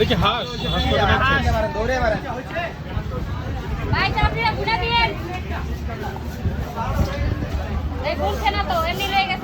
কি হাঁস? হাঁস কত নিচ্ছে? ভাই চাপড়িটা গুনা দিয়েন এই বলছে না তো এমনি রয়ে গেছে।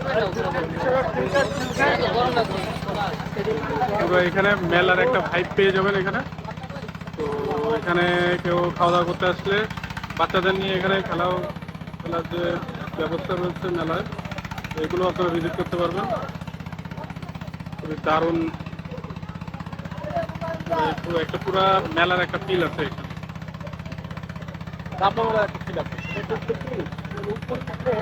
এখানে মেলার একটা ভাইব পেয়ে যাবেন এখানে। তো এখানে কেউ খাওয়া দাওয়া করতে আসলে বাচ্চাদের নিয়ে এখানে খেলাও, খেলার যে ব্যবস্থা রয়েছে মেলায়, এগুলো আপনারা ভিজিট করতে পারবেন। খুবই দারুণ মানে একটা পুরা মেলার একটা ফিল আছে এখানে। তো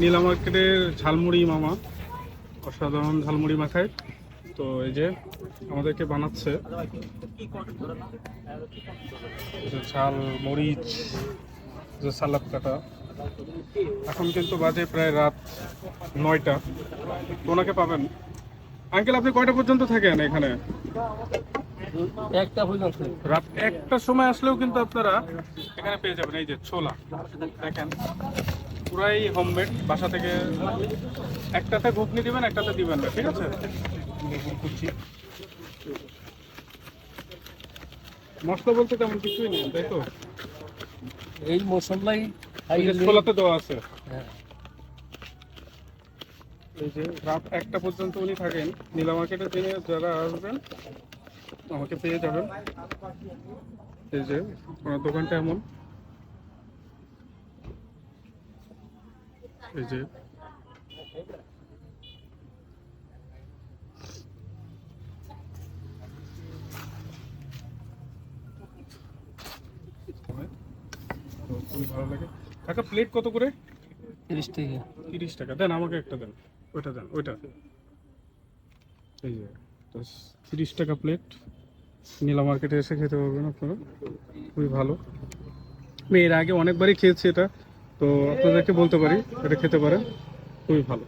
নীলা মার্কেটের ঝালমুড়ি মামা অসাধারণ ঝালমুড়ি মাখায় তো এই যে আমাদেরকে বানাচ্ছে। ঝাল মরিচ যে সালাদ কাটা। এখন কিন্তু বাজে প্রায় রাত নয়টা। তো ওনাকে পাবেন। আঙ্কেল আপনি কয়টা পর্যন্ত থাকেন এখানে? একটা পর্যন্ত রাত একটার সময় আসলেও কিন্তু আপনারা এখানে পেয়ে যাবেন। এই যে ছোলা। দেখেন। পুরাই হোমমেড বাসা থেকে একটাতে ঘুগনি দিবেন একটাতে দিবেন না ঠিক আছে। মশলা বলতে তেমন কিছুই নেই তাই তো এই মশলাই ছোলাতে দেওয়া আছে হ্যাঁ। এই যে রাত একটা পর্যন্ত উনি থাকেন নীলা মার্কেটের দিনে যারা আসবেন আমাকে পেয়ে যাবেন এই যে ওনার দোকানটা এমন এই যে। খুবই ভালো লাগে। কাকা প্লেট কত করে? তিরিশ টাকা। তিরিশ টাকা। দেন আমাকে একটা দেন। ওইটা দেন ওইটা। এই যে তো তিরিশ টাকা প্লেট নীলা মার্কেটে এসে খেতে পারবেন আপনারা। খুবই ভালো। আমি এর আগে অনেকবারই খেয়েছি এটা। তো আপনাদেরকে বলতে পারি, এটা খেতে পারেন, খুবই ভালো।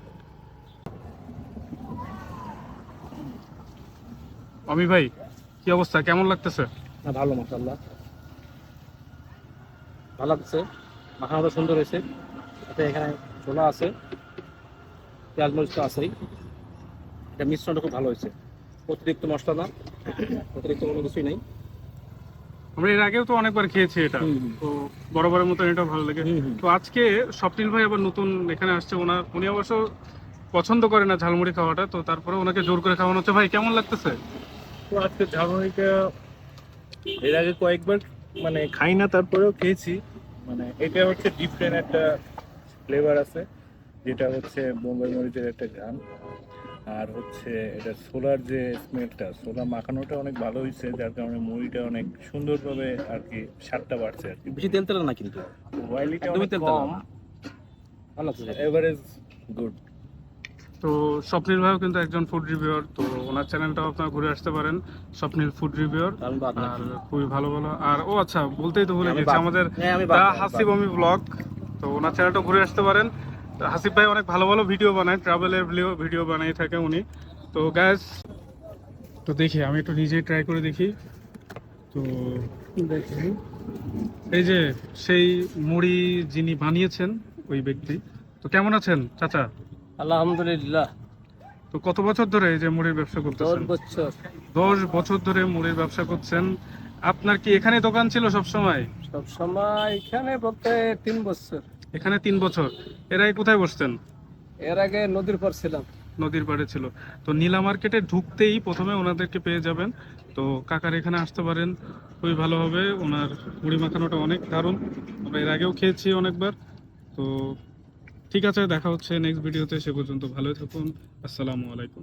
অমি ভাই, কি অবস্থা? কেমন লাগতেছে? না, ভালো মাসাল্লাহ ভালো লাগছে। মাখানোটা সুন্দর হয়েছে। সাথে এখানে ছোলা আছে, পেঁয়াজ মরিচ তো আছেই। এটা মিশ্রণটা খুব ভালো হয়েছে। অতিরিক্ত মশলা না অতিরিক্ত কোনো কিছুই নেই। আমরা এর আগেও তো অনেকবার খেয়েছি এটা। তো বরাবরের মতন এটা ভালো লাগে। তো আজকে স্বপ্নিল ভাই আবার নতুন এখানে আসছে। ওনার উনি অবশ্য পছন্দ করে না ঝালমুড়ি খাওয়াটা। তো তারপরে ওনাকে জোর করে খাওয়ানো হচ্ছে। ভাই কেমন লাগতেছে? তো আজকে ঝালমুড়িটা এর আগে কয়েকবার মানে খাই না তারপরেও খেয়েছি। মানে এটা হচ্ছে ডিফারেন্ট একটা ফ্লেভার আছে যেটা হচ্ছে বোম্বাই মরিচের একটা গান আর হচ্ছে এটা সোলার যে স্মেলটা সোলা মাখানোটা অনেক ভালো হয়েছে যার কারণে মুড়িটা অনেক সুন্দরভাবে আর কি স্বাদটা বাড়ছে আর কি। বেশি তেল তেল না কিন্তু? ওয়াইলিটা একদমই অনেক কম। ভালো এভারেজ গুড তো স্বপ্নিল ভাইও কিন্তু একজন ফুড রিভিউর তো ওনার চ্যানেলটাও আপনারা ঘুরে আসতে পারেন স্বপ্নিল ফুড না। আর খুবই ভালো ভালো আর ও আচ্ছা বলতেই তো ভুলে গেছি আমাদের হ্যাঁ, দা না, হাসিব বাদ আমি ব্লগ তো ওনার চ্যানেলটাও ঘুরে আসতে পারেন। তো হাসিব ভাই অনেক ভালো ভালো ভিডিও বানায় ট্রাভেলের ভিডিও বানিয়ে থাকে উনি। তো গ্যাস তো দেখি আমি একটু নিজেই ট্রাই করে দেখি। তো দেখি এই যে সেই মুড়ি যিনি বানিয়েছেন ওই ব্যক্তি। তো কেমন আছেন চাচা? আলহামদুলিল্লাহ। তো কত বছর ধরে এই যে মুড়ির ব্যবসা করতেছেন? বছর। দশ বছর ধরে মুড়ির ব্যবসা করছেন। আপনার কি এখানে দোকান ছিল সব সময় সব সময় এখানে বলতে তিন বছর। এখানে তিন বছর। এর আগে কোথায় বসতেন? এর আগে নদীর পর ছিলাম। নদীর পাড়ে ছিল। তো নীলা মার্কেটে ঢুকতেই প্রথমে ওনাদেরকে পেয়ে যাবেন। তো কাকার এখানে আসতে পারেন খুবই ভালো হবে। ওনার মুড়ি মাখানোটা অনেক দারুণ। আমরা এর আগেও খেয়েছি অনেকবার। তো ঠিক আছে দেখা হচ্ছে নেক্সট ভিডিওতে সে পর্যন্ত ভালোই থাকুন। আসসালামু আলাইকুম।